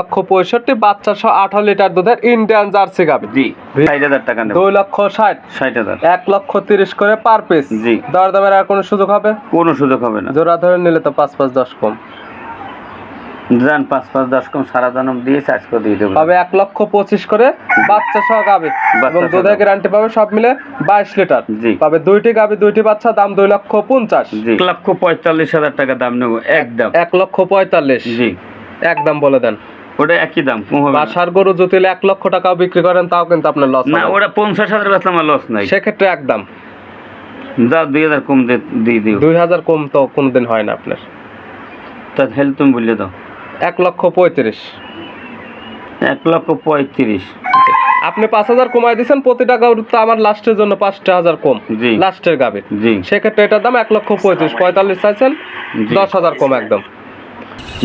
লক্ষ পঁয়ষট্টি বাচ্চা সহ আঠারো লিটার দুধের ইন্ডিয়ান জার্সি গাবি জি টাকা দুই লক্ষ ষাট। ষাট হাজার। এক লক্ষ তিরিশ করে পার পিস জি। দর দামের আর কোনো সুযোগ হবে? কোনো সুযোগ হবে না। জোড়া ধরে নিলে তো পাঁচ পাঁচ দশ কম। যান পাঁচ পাঁচ দশ কম সারা জনম দিয়ে চার্জ করে দিয়ে দেবো। পাবে এক লক্ষ পঁচিশ করে বাচ্চা সহ গাবি এবং দুধের গ্যারান্টি পাবে সব মিলে বাইশ লিটার। জি। পাবে দুইটি গাবি দুইটি বাচ্চা দাম দুই লক্ষ পঞ্চাশ। জি। এক লক্ষ পঁয়তাল্লিশ হাজার টাকা দাম নেব একদম। এক লক্ষ পঁয়তাল্লিশ। জি। একদম বলে দেন। ওটা একই দাম কম হবে। বাসার গরু যদি এক লক্ষ টাকাও বিক্রি করেন তাও কিন্তু আপনার লস না ওটা পঞ্চাশ হাজার বেচলে আমার লস নাই। সেক্ষেত্রে একদম যা দুই হাজার কম দিয়ে দিও। দুই হাজার কম তো কোনোদিন হয় না আপনার। তা হেল তুমি বললে দাও। এক লক্ষ পঁয়ত্রিশ। এক লক্ষ পঁয়ত্রিশ। আপনি পাঁচ হাজার কমাই দিচ্ছেন প্রতিটা গরু তো আমার লাস্টের জন্য পাঁচটা হাজার কম। জি। লাস্টের গাবে জি। সেক্ষেত্রে এটার দাম এক লক্ষ পঁয়ত্রিশ। পঁয়তাল্লিশ চাইছেন দশ হাজার কম একদম।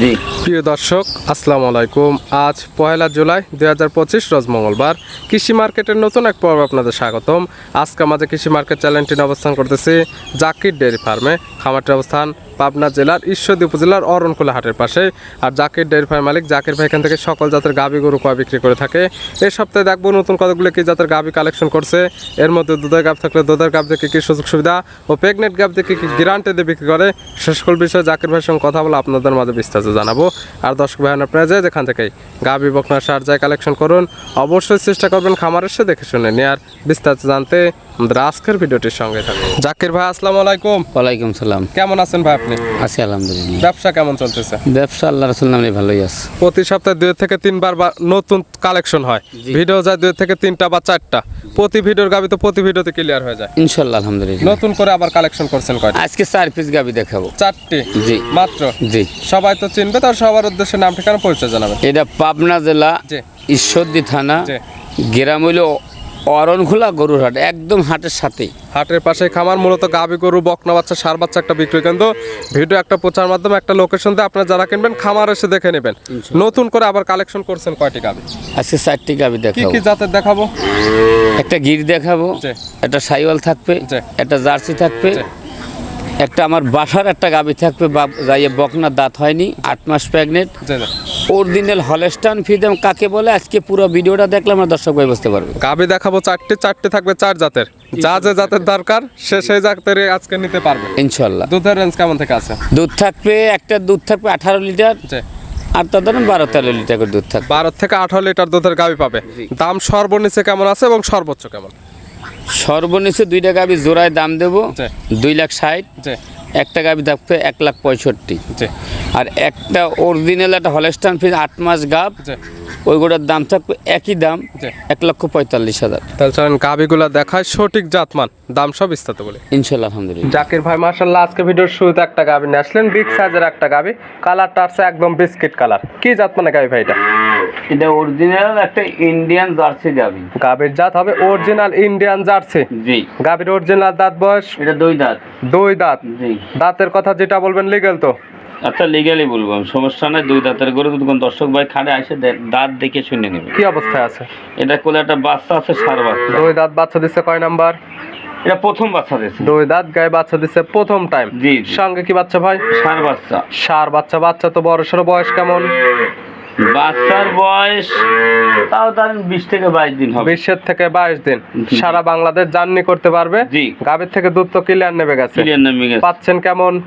জি। প্রিয় দর্শক, আসসালামু আলাইকুম। আজ পয়লা জুলাই দুই হাজার পঁচিশ, রোজ মঙ্গলবার। কৃষি মার্কেটের নতুন এক পর্ব আপনাদের স্বাগতম। আজকে আমাদের কৃষি মার্কেট চ্যানেলটি অবস্থান করতেছি জাকির ডেয়ারি ফার্মে। খামারটির অবস্থান পাবনা জেলার ঈশ্বরদী উপজেলার অরণকুলা হাটের পাশে। আর জাকির ডেয়ারি ফার্ম মালিক জাকির ভাই এখান থেকে সকল জাতের গাভী গরু কয় বিক্রি করে থাকে। এই সপ্তাহে দেখব নতুন কতগুলো কি জাতের গাভী কালেকশন করছে। এর মধ্যে দুধের গাভ থাকলে দুধের গাভ থেকে কি সুযোগ সুবিধা ও প্রেগনেন্ট গাভ থেকে কি গ্যারান্টি দিয়ে বিক্রি করে সকল বিষয়ে জাকির ভাইয়ের সঙ্গে কথা বলে আপনাদের মাঝে বিস্তারিত জানাব। আর দর্শক ভাই আপনারা যে যেখান থেকেই গাভী বকনা সার যায় কালেকশন করুন অবশ্যই চেষ্টা করবেন খামার এসে দেখে শুনে নিয়ে আর বিস্তারিত জানতে আমাদের আজকের ভিডিওটির সঙ্গে থাকুন। জাকির ভাই আসসালামু আলাইকুম। ওয়ালাইকুম সালাম। কেমন আছেন ভাই আপনি আছি আলহামদুলিল্লাহ। ব্যবসা কেমন চলতেছে? ব্যবসা আল্লাহ রসুল নামে ভালোই আছে। প্রতি সপ্তাহে দুই থেকে তিনবার বা নতুন কালেকশন হয়। ভিডিও যায় দুই থেকে তিনটা বা চারটা। প্রতি ভিডিওর গাবি তো প্রতি ভিডিওতে ক্লিয়ার হয়ে যায়। ইনশাল্লাহ আলহামদুলিল্লাহ। নতুন করে আবার কালেকশন করছেন কয়টা? আজকে চার পিস গাবি দেখাবো। চারটি? জি। মাত্র? জি। সবাই তো চিনবে তার সবার উদ্দেশ্যে নাম ঠিকানা পরিচয় জানাবেন। এটা পাবনা জেলা ঈশ্বরদী থানা গ্রাম হইল অরণখোলা গরুর হাট একদম হাটের সাথেই হাটের পাশে খামার মূলত গাবি গরু বকনা বাচ্চা সার বাচ্চা একটা বিক্রি কিন্তু ভিডিও একটা প্রচার মাধ্যমে একটা লোকেশন দিয়ে আপনারা যারা কিনবেন খামার এসে দেখে নেবেন। নতুন করে আবার কালেকশন করছেন কয়টি গাবি? আজকে চারটি গাবি কি দেখাবো। কি জাতের দেখাবো? একটা গির দেখাবো একটা সাইওয়াল থাকবে একটা জার্সি থাকবে একটা আমার বাসার একটা গাবি থাকবে বা যাইয়ে বকনা দাঁত হয়নি আট মাস প্রেগনেন্ট অরিজিনাল হলেস্টান ফিদেম কাকে বলে? আজকে পুরো ভিডিওটা দেখলে আমরা দর্শক ভাই বুঝতে পারবে। গাবি দেখাবো চারটে চারটে থাকবে চার জাতের। যা যে জাতের দরকার সে সেই জাতের আজকে নিতে পারবে। ইনশাল্লাহ দুধের রেঞ্জ কেমন থেকে আছে? দুধ থাকবে একটা দুধ থাকবে আঠারো লিটার। আর তার ধরেন বারো তেরো লিটার করে দুধ থাকবে। বারো থেকে আঠারো লিটার দুধের গাবি পাবে। দাম সর্বনিচে কেমন আছে এবং সর্বোচ্চ কেমন? সর্বনিচে দুইটা গাবি জোড়ায় দাম দেবো। দুই লাখ ষাট। একটা গাবি থাকবে এক লাখ পঁয়ষট্টি। যে আর একটা অরিজিনাল একটা হলেস্টান ফিজ আট মাস গাভ যে ওইগুলোর দাম থাকবে একই দাম। এক লক্ষ পঁয়তাল্লিশ হাজার। তাহলে চলেন গাবিগুলা দেখায় সঠিক জাতমান দাম সব বিস্তারিত বলে। ইনশাল্লাহ আলহামদুলিল্লাহ। জাকির ভাই মার্শাল্লাহ আজকে ভিডিওর শুরুতে একটা গাবি নিয়ে আসলেন বিগ সাইজের একটা গাবি কালারটা আছে একদম বিস্কিট কালার। কি জাত মানে গাবি ভাই এটা? এটা অরিজিনাল একটা ইন্ডিয়ান জার্সি গাবি। গাবির জাত হবে অরিজিনাল ইন্ডিয়ান জার্সি জি। গাবির অরিজিনাল দাঁত বয়স? এটা দুই দাঁত। দুই দাঁত। জি। দাঁতের কথা যেটা বলবেন লিগেল তো? আচ্ছা লিগালি বলব সমস্যা নাই দুই দাঁতের গরু যদি কোনো দর্শক ভাই খাড়ে আসে দাঁত দেখে শুনে নেবে। কি অবস্থায় আছে? এটা কোলে একটা বাচ্চা আছে সার বাচ্চা। দুই দাঁত বাচ্চা দিচ্ছে কয় নাম্বার? এটা প্রথম বাচ্চা দিচ্ছে দুই দাঁত গায়ে বাচ্চা দিচ্ছে প্রথম টাইম জি জি। সঙ্গে কি বাচ্চা ভাই? সার বাচ্চা। সার বাচ্চা বাচ্চা তো বড় সড়ো বয়স কেমন? বাচ্চার বয়স তাও ধরেন বিশ থেকে বাইশ দিন হবে। বিশের থেকে বাইশ দিন। সারা বাংলাদেশ জার্নি করতে পারবে। জি। গাভীর থেকে দুধ তো ক্লিয়ার নেবে গেছে। ক্লিয়ার নামে গেছে। পাচ্ছেন কেমন?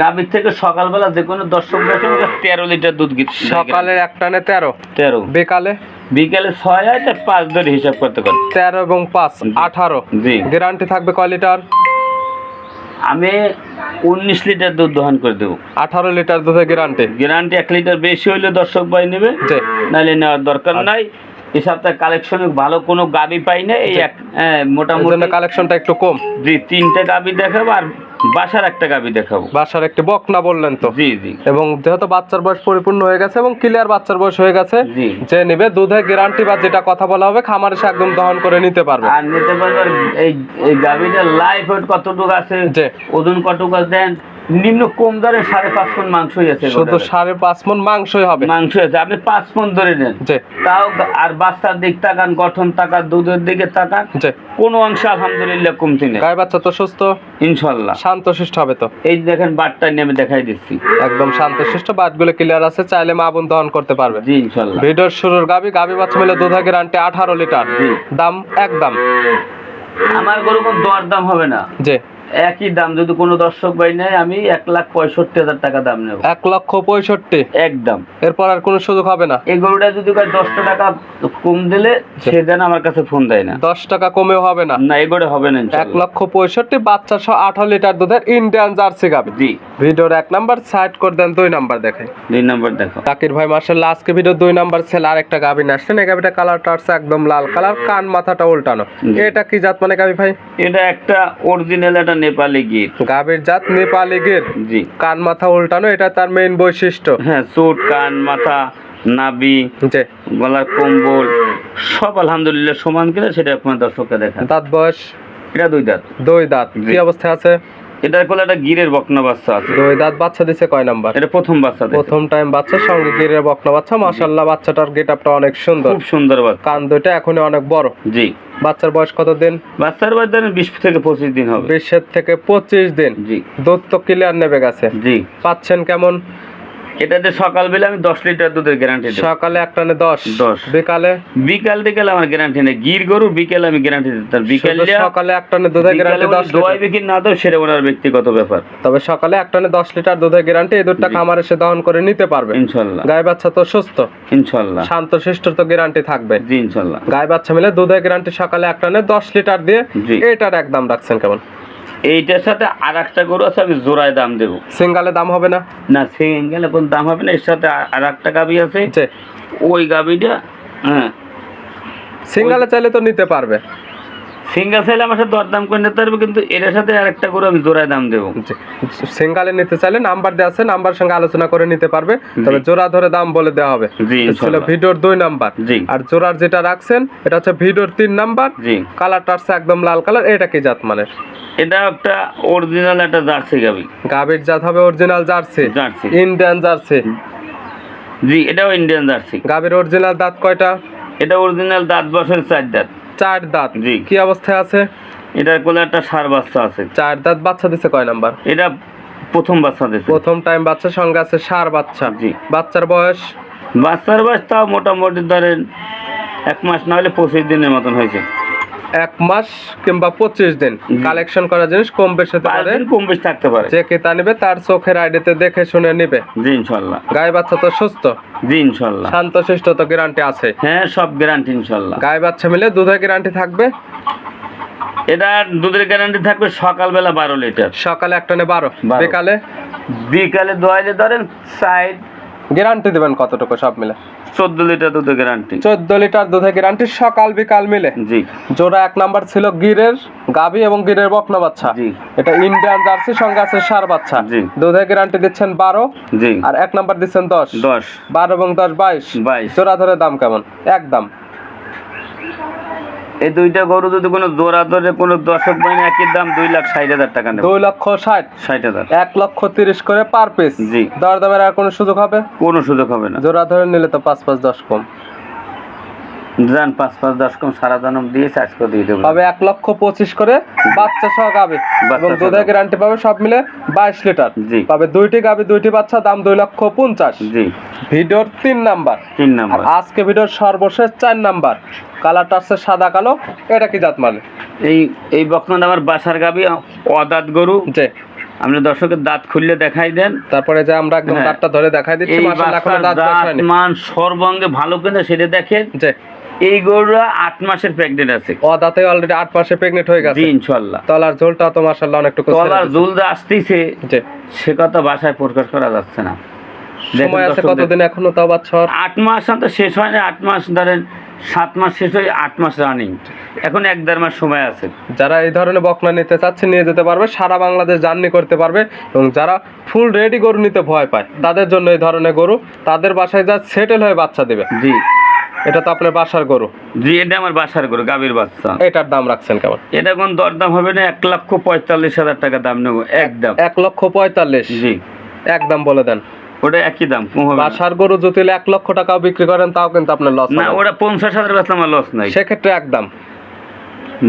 গাভীর থেকে সকালবেলা যে কোনো দর্শক দেখেন তেরো লিটার দুধ সকালে এক টানে তেরো। তেরো। বিকালে? বিকেলে ছয় হয় পাঁচ ধরে হিসাব করতে পারেন। তেরো এবং পাঁচ আঠারো। জি। গ্যারান্টি থাকবে কয় লিটার? আমি উনিশ লিটার দুধ দহন করে দেবো। আঠারো লিটার দুধের গ্যারান্টি গ্যারান্টি এক লিটার বেশি হইলে দর্শক ভাই নেবে। নাহলে নেওয়ার দরকার নাই। এই সপ্তাহে কালেকশনে ভালো কোনো গাবি পাই না এই এক মোটামুটি কালেকশনটা একটু কম। জি তিনটে গাবি দেখাবো আর বাসার একটা গাবি দেখাবো। বাসার একটি বকনা বললেন তো? জি জি। এবং যেহেতু বাচ্চার বয়স পরিপূর্ণ হয়ে গেছে এবং ক্লিয়ার বাচ্চার বয়স হয়ে গেছে যে নিবে দুধের গ্যারান্টি বা যেটা কথা বলা হবে খামার এসে একদম দহন করে নিতে পারবে। আর নিতে পারবে এই এই গাবিটার লাইফ কতটুকু আছে। ওজন কতটুকু দেন নিম্ন কম দরে সাড়ে পাঁচ মন মাংসই আছে শুধু সাড়ে পাঁচ মন মাংসই হবে? মাংস আছে। আপনি পাঁচ মন ধরে নেন। তাও আর বাচ্চার দিক তাকান গঠন তাকান দুধের দিকে তাকান কোনো অংশে আলহামদুলিল্লাহ কমতি নেই। গায়ে বাচ্চা তো সুস্থ? ইনশাল্লাহ শান্তশিষ্ট হবে তো? এই দেখেন বাটটা নিয়ে আমি দেখাই দিচ্ছি। একদম শান্তশিষ্ট বাটগুলো ক্লিয়ার আছে। চাইলে মা বোন দহন করতে পারবে। জি ইনশাল্লাহ ভিডিওর শুরুর গাবি গাবি বাচ্চা মিলে দুধ গ্যারান্টি আঠারো লিটার। দাম একদম। আমার গরু দর দাম হবে না। জি। একই দাম যদি কোনো দর্শক ভাই নেয় আমি এক লাখ পঁয়ষট্টি হাজার টাকা দাম নেব। এক লক্ষ পঁয়ষট্টি? একদম। এরপর আর কোনো সুযোগ হবে না? এই গরুটা যদি কয় দশটা টাকা কম দিলে সে যেন আমার কাছে ফোন দেয় না। দশ টাকা কমেও হবে না? না এই গরু হবে না এক লক্ষ পঁয়ষট্টি বাচ্চা সহ আঠারো লিটার দুধের ইন্ডিয়ান জার্সি গাবে। জি। ভিডিওর এক নাম্বার সাইড করে দেন দুই নাম্বার দেখে দুই নাম্বার দেখো। তাকির ভাই মার্শাল্লাহ আজকে ভিডিও দুই নাম্বার ছেলে আর একটা গাবি নিয়ে আসছেন। এই গাবিটা কালারটা আসছে একদম লাল কালার কান মাথাটা উল্টানো। এটা কি জাত মানে গাবি ভাই? এটা একটা অরিজিনাল এটা নেপালি গির। গাবির জাত নেপালি গির। জি। কান মাথা উল্টানো এটা তার মেইন বৈশিষ্ট্য। হ্যাঁ চোট কান মাথা নাবি গলার কম্বল সব আলহামদুলিল্লাহ সমান কিনা সেটা আপনার দর্শককে দেখান। দাঁত বয়স? এটা দুই দাঁত। দুই দাঁত। কি অবস্থায় আছে? এটার কোলে একটা গিরের বকনা বাচ্চা আছে। দুই দাঁত বাচ্চা দিছে কয় নাম্বার? এটা প্রথম বাচ্চা প্রথম টাইম বাচ্চার সঙ্গে গিরের বকনা বাচ্চা। মাশাল্লাহ বাচ্চাটার গেট আপটা অনেক সুন্দর। খুব সুন্দর বাচ্চা। কান দুইটা এখনই অনেক বড়। জি। বাচ্চার বয়স কত দিন? বাচ্চার বয়স ধরেন বিশ থেকে পঁচিশ দিন হবে। বিশের থেকে পঁচিশ দিন। জি। দুধ তো ক্লিয়ার নেবে গেছে। জি। পাচ্ছেন কেমন? এটাতে সকালবেলা আমি দশ লিটার দুধের গ্যারান্টি সকালে একটানে দশ দশ। বিকালে? বিকাল টিকাল আমার গ্যারান্টি নেই। গির গরু বিকেলে আমি গ্যারান্টি দিতাম বিকাল সকালে একটানে দুধের গ্যারান্টি দশ দোয়াই বিক্রি না দেবো সেটা ওনার ব্যক্তিগত ব্যাপার। তবে সকালে একটানে দশ লিটার দুধের গ্যারান্টি এই দুধটা খামারে সে দহন করে নিতে পারবে। ইনশাল্লাহ। গায়ে বাচ্চা তো সুস্থ। ইনশাল্লাহ। শান্ত শিষ্ট তো গ্যারান্টি থাকবে। জি ইনশাল্লাহ। গায়ে বাচ্চা মিলে দুধের গ্যারান্টি সকালে একটানে দশ লিটার দিয়ে। এটার একদম রাখছেন কেমন? এইটার সাথে আর একটা গরু আছে আমি জোড়ায় দাম দেবো। সিঙ্গালে দাম হবে না? না সিঙ্গালে কোনো দাম হবে না এর সাথে আর একটা গাবি আছে। ওই গাবিটা হ্যাঁ। সিঙ্গালে চাইলে তো নিতে পারবে। সিঙ্গেল চাইলে আমার সাথে দরদাম করে নিতে পারবে কিন্তু এটার সাথে আর একটা গরু আমি জোড়ায় দাম দেবো। সিঙ্গালে নিতে চাইলে নাম্বার দেওয়া আছে নাম্বার সঙ্গে আলোচনা করে নিতে পারবে। তবে। জোড়া ধরে দাম বলে দেওয়া হবে। ছিল। ভিডিওর দুই নাম্বার। আর জোড়ার যেটা রাখছেন এটা হচ্ছে ভিডিওর তিন নাম্বার। জি। কালারটা আসছে একদম লাল কালার এটা কি জাত মানে এটা একটা অরিজিনাল একটা জার্সি গাবি। গাবির জাত হবে অরিজিনাল জার্সি। Indian Jersey. জি এটাও ইন্ডিয়ান জার্সি। গাবির অরিজিনাল দাঁত কয়টা? এটা অরিজিনাল দাঁত বছর চার দাঁত। চার দাঁত। জি। কি অবস্থায় আছে? এটার কোলে একটা সার বাচ্চা আছে। চার দাঁত বাচ্চা দিছে কয় নাম্বার? এটা প্রথম বাচ্চা দিছে। প্রথম টাইম বাচ্চা সঙ্গে আছে সার বাচ্চা। জি। বাচ্চার বয়স? বাচ্চার বয়স তাও মোটামুটি ধরেন এক মাস না হলে পঁচিশ দিনের মতন হয়েছে। এক মাস কিংবা পঁচিশ দিন কালেকশন করা জিনিস কম বেশি হতে পারে। কম বেশি থাকতে পারে। যে কেতা নিবে তার চোখের আইডিতে দেখে শুনে নিবে। জি ইনশাল্লাহ। গায়ে বাচ্চা তো সুস্থ। জি ইনশাল্লাহ। শান্ত শিষ্ট তো গ্যারান্টি আছে। হ্যাঁ সব গ্যারান্টি ইনশাল্লাহ। গায়ে বাচ্চা মিলে দুধের গ্যারান্টি থাকবে? এটা দুধের গ্যারান্টি থাকবে সকালবেলা বারো লিটার সকালে একটা নে বারো। বারো। বিকালে? বিকালে দোয়াইলে ধরেন সাইড গ্যারান্টি দিবেন কতটুকু সব মিলে? চোদ্দ লিটার দুধের গ্যারান্টি। চোদ্দ লিটার দুধের গ্যারান্টি সকাল বিকাল মিলে। জি। জোড়া এক নাম্বার ছিল গিরের গাবি এবং গিরের বকনা বাচ্চা। জি। এটা ইন্ডিয়ান জার্সি সঙ্গে আছে সার বাচ্চা। জি। দুধের গ্যারান্টি দিচ্ছেন বারো। জি। আর এক নাম্বার দিচ্ছেন দশ। দশ। বারো এবং দশ বাইশ। বাইশ। জোড়া ধরে দাম কেমন? একদম। এই দুইটা গরু যদি কোনো জোড়া ধরে কোনো দশক বাইনে একই দাম দুই লাখ ষাট হাজার টাকা নেবে। দুই লক্ষ ষাট? ষাট হাজার। এক লক্ষ তিরিশ করে পার পিস জি। দর দামের আর কোনো সুযোগ হবে? কোনো সুযোগ হবে না। জোড়া ধরে নিলে তো পাঁচ পাঁচ দশ কম। যান পাঁচ পাঁচ দশ কম সারা দিয়ে করে দিয়ে দেবো। এক লক্ষ পঁচিশ করে বাচ্চা সহ গাবে এবং দুধের গ্যারান্টি পাবে সব মিলে বাইশ লিটার। জি। পাবে দুইটি গাবে দুইটি বাচ্চা দাম দুই লক্ষ পঞ্চাশ। জি। ভিডিওর তিন নাম্বার। তিন নাম্বার। আজকে ভিডিওর সর্বশেষ চার নাম্বার। কালারটা সাদা কালো এটা কি জাত মানে এই এই আমার বাসার গাবি অদাত গরু। যে আপনি দর্শকের দাঁত খুললে দেখাই দেন। তারপরে যে আমরা একদম হ্যাঁ। দাঁতটা ধরে দেখাই দিচ্ছি মান সর্বাঙ্গে ভালো কিনা সেটা দেখেন। যে এই গরুরা আট মাসের প্রেগনেন্ট আছে। ও দাঁতে অলরেডি আট প্রেগনেন্ট হয়ে গেছে। ইনশাল্লাহ তলার ঝোলটা তো অনেকটুকু ছেড়ে তলার। জুল যে আসতেছে সে কথা বাসায় প্রকাশ করা যাচ্ছে না। সময় আছে কতদিন এখনও তাও আট মাস তো শেষ হয় না আট মাস ধরেন সাত মাস শেষ হয় আট মাস রানিং এখন এক দেড় মাস সময় আছে। যারা এই ধরনের বকনা নিতে চাচ্ছে নিয়ে যেতে পারবে সারা বাংলাদেশ জার্নি করতে পারবে এবং যারা ফুল রেডি গরু নিতে ভয় পায় তাদের জন্য এই ধরনের গরু তাদের বাসায় যা সেটেল হয়ে বাচ্চা দেবে। জি। এটা তো আপনার বাসার গরু। জি এটা আমার বাসার গরু গাভীর বাচ্চা। এটার দাম রাখছেন কেমন? এটা কোন দরদাম হবে না এক লক্ষ পঁয়তাল্লিশ হাজার টাকা দাম নেব একদম এক লক্ষ পঁয়তাল্লিশ? জি। একদম বলে দেন। ওটা একই দাম কম হবে না। বাসার গরু যদি এক লক্ষ টাকাও বিক্রি করেন তাও কিন্তু আপনার লস না ওটা পঞ্চাশ হাজার বেচলে আমার লস নাই। সেক্ষেত্রে একদম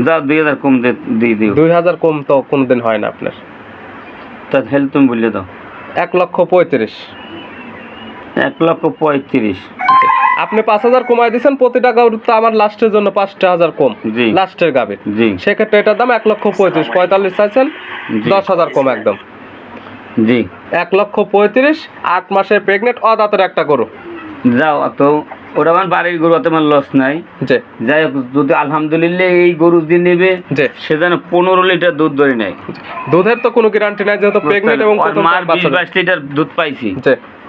যা দুই হাজার কম দিয়ে দিও। দুই হাজার কম তো কোনোদিন হয় না আপনার। তা হেল্প তুমি বললে দাও। এক লক্ষ পঁয়ত্রিশ। এক লক্ষ পঁয়ত্রিশ। আপনি পাঁচ হাজার কমাই দিচ্ছেন প্রতিটা টাকা তো আমার লাস্টের জন্য পাঁচটা হাজার কম লাস্টের গাবে সেক্ষেত্রে এটার দাম এক লক্ষ পঁয়ত্রিশ পঁয়তাল্লিশ চাইছেন দশ হাজার কম একদম। জি। এক লক্ষ পঁয়ত্রিশ আট মাসের প্রেগনেন্ট অদাতের একটা গরু। যাও তো আমার বাড়ির গরু অত আমার লস নাই। যাই হোক যদি আলহামদুলিল্লাহ এই গরু দিয়ে নেবে সে যেন পনেরো লিটার দুধ ধরে নেয়। দুধের তো কোনো গ্যারান্টি নাই যেহেতু প্রেগনেন্ট এবং মার বিশ বাইশ লিটার দুধ পাইছি।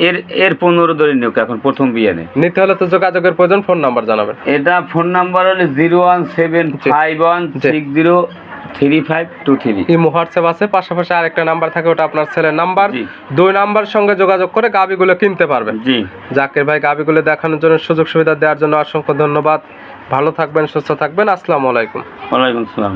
এর এর পনেরো ধরে নিও এখন প্রথম বিয়ে নেই নিতে হলে তো যোগাযোগের প্রয়োজন ফোন নাম্বার জানাবেন। এটা ফোন নাম্বার হলো zero one seven five one six zero three five two three. এই হোয়াটসঅ্যাপ আছে পাশাপাশি আরেকটা নাম্বার থাকে ওটা আপনার ছেলের নাম্বার। দুই নাম্বার সঙ্গে যোগাযোগ করে গাবিগুলো কিনতে পারবেন জি। জাকির ভাই গাবিগুলো দেখানোর জন্য সুযোগ সুবিধা দেওয়ার জন্য অসংখ্য ধন্যবাদ। ভালো থাকবেন সুস্থ থাকবেন। আসসালামু আলাইকুম। ওয়ালাইকুম সালাম